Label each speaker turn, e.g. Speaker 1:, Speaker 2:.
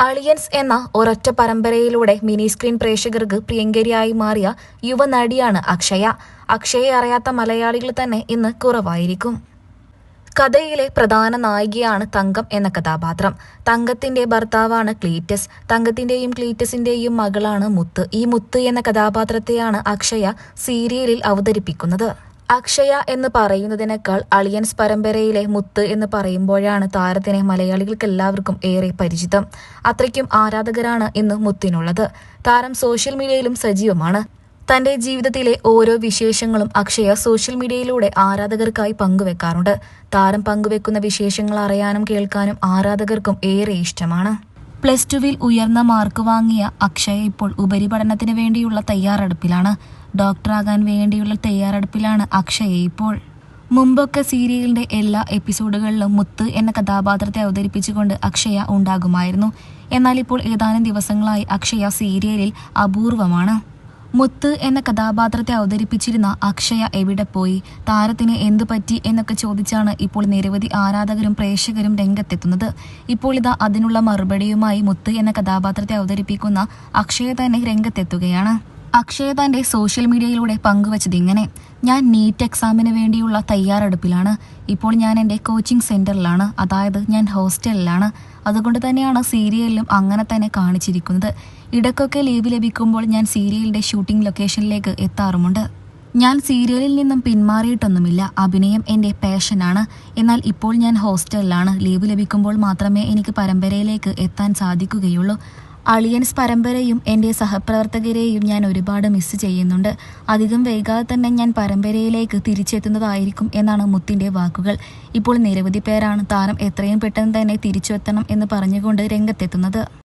Speaker 1: അളിയൻസ് എന്ന ഒരൊറ്റ പരമ്പരയിലൂടെ mini screen പ്രേക്ഷകർക്ക് പ്രിയങ്കരിയായി മാറിയ യുവനടിയാണ് അക്ഷയ. അക്ഷയെ അറിയാത്ത മലയാളികൾ തന്നെ ഇന്ന് കുറവായിരിക്കും. കഥയിലെ പ്രധാന നായികയാണ് തങ്കം എന്ന കഥാപാത്രം. തങ്കത്തിന്റെ ഭർത്താവാണ് ക്ലീറ്റസ്. തങ്കത്തിന്റെയും ക്ലീറ്റസിന്റെയും മകളാണ് മുത്ത്. ഈ മുത്ത് എന്ന കഥാപാത്രത്തെയാണ് അക്ഷയ സീരിയലിൽ അവതരിപ്പിക്കുന്നത്. അക്ഷയ എന്ന് പറയുന്നതിനേക്കാൾ അളിയൻസ് പരമ്പരയിലെ മുത്ത് എന്ന് പറയുമ്പോഴാണ് താരത്തിനെ മലയാളികൾക്ക് എല്ലാവർക്കും ഏറെ പരിചിതം. അത്രയ്ക്കും ആരാധകരാണ് ഇന്ന് മുത്തിനുള്ളത്. താരം സോഷ്യൽ മീഡിയയിലും സജീവമാണ്. തന്റെ ജീവിതത്തിലെ ഓരോ വിശേഷങ്ങളും അക്ഷയ സോഷ്യൽ മീഡിയയിലൂടെ ആരാധകർക്കായി പങ്കുവെക്കാറുണ്ട്. താരം പങ്കുവെക്കുന്ന വിശേഷങ്ങൾ അറിയാനും കേൾക്കാനും ആരാധകർക്കും ഏറെ ഇഷ്ടമാണ്. പ്ലസ് ടുവിൽ ഉയർന്ന മാർക്ക് വാങ്ങിയ അക്ഷയ ഇപ്പോൾ ഉപരിപഠനത്തിന് വേണ്ടിയുള്ള തയ്യാറെടുപ്പിലാണ്. ഡോക്ടറാകാൻ വേണ്ടിയുള്ള തയ്യാറെടുപ്പിലാണ് അക്ഷയ ഇപ്പോൾ. മുമ്പൊക്കെ സീരിയലിന്റെ എല്ലാ എപ്പിസോഡുകളിലും മുത്ത് എന്ന കഥാപാത്രത്തെ അവതരിപ്പിച്ചുകൊണ്ട് അക്ഷയ ഉണ്ടാകുമായിരുന്നു. എന്നാൽ ഇപ്പോൾ ഏതാനും ദിവസങ്ങളായി അക്ഷയ സീരിയലിൽ അപൂർവമാണ്. മുത്ത് എന്ന കഥാപാത്രത്തെ അവതരിപ്പിച്ചിരുന്ന അക്ഷയ എവിടെ പോയി? താരത്തിന് എന്തു പറ്റി എന്നൊക്കെ ചോദിച്ചാണ് ഇപ്പോൾ നിരവധി ആരാധകരും പ്രേക്ഷകരും രംഗത്തെത്തുന്നത്. ഇപ്പോൾ ഇതാ അതിനുള്ള മറുപടിയുമായി മുത്ത് എന്ന കഥാപാത്രത്തെ അവതരിപ്പിക്കുന്ന അക്ഷയ തന്നെ രംഗത്തെത്തുകയാണ്. അക്ഷയ തന്റെ സോഷ്യൽ മീഡിയയിലൂടെ പങ്കുവച്ചത് ഇങ്ങനെ. ഞാൻ നീറ്റ് എക്സാമിന് വേണ്ടിയുള്ള തയ്യാറെടുപ്പിലാണ്. ഇപ്പോൾ ഞാൻ എന്റെ കോച്ചിങ് സെന്ററിലാണ് അതായത് ഞാൻ ഹോസ്റ്റലിലാണ് അതുകൊണ്ട് തന്നെയാണ് സീരിയലിലും അങ്ങനെ തന്നെ കാണിച്ചിരിക്കുന്നത്. ഇടയ്ക്കൊക്കെ ലീവ് ലഭിക്കുമ്പോൾ ഞാൻ സീരിയലിന്റെ ഷൂട്ടിംഗ് ലൊക്കേഷനിലേക്ക് എത്താറുമുണ്ട്. ഞാൻ സീരിയലിൽ നിന്നും പിന്മാറിയിട്ടൊന്നുമില്ല. അഭിനയം എന്റെ പാഷനാണ് എന്നാൽ ഇപ്പോൾ ഞാൻ ഹോസ്റ്റലിലാണ് ലീവ് ലഭിക്കുമ്പോൾ മാത്രമേ എനിക്ക് പരമ്പരയിലേക്ക് എത്താൻ സാധിക്കുകയുള്ളൂ. അളിയൻസ് പരമ്പരയും എന്റെ സഹപ്രവർത്തകരെയും ഞാൻ ഒരുപാട് മിസ് ചെയ്യുന്നുണ്ട്. അധികം വൈകാതെ തന്നെ ഞാൻ പരമ്പരയിലേക്ക് തിരിച്ചെത്തുന്നതായിരിക്കും എന്നാണ് മുത്തിന്റെ വാക്കുകൾ. ഇപ്പോൾ നിരവധി പേരാണ് താരം എത്രയും പെട്ടെന്ന് തന്നെ തിരിച്ചെത്തണം എന്ന് പറഞ്ഞുകൊണ്ട് രംഗത്തെത്തുന്നത്.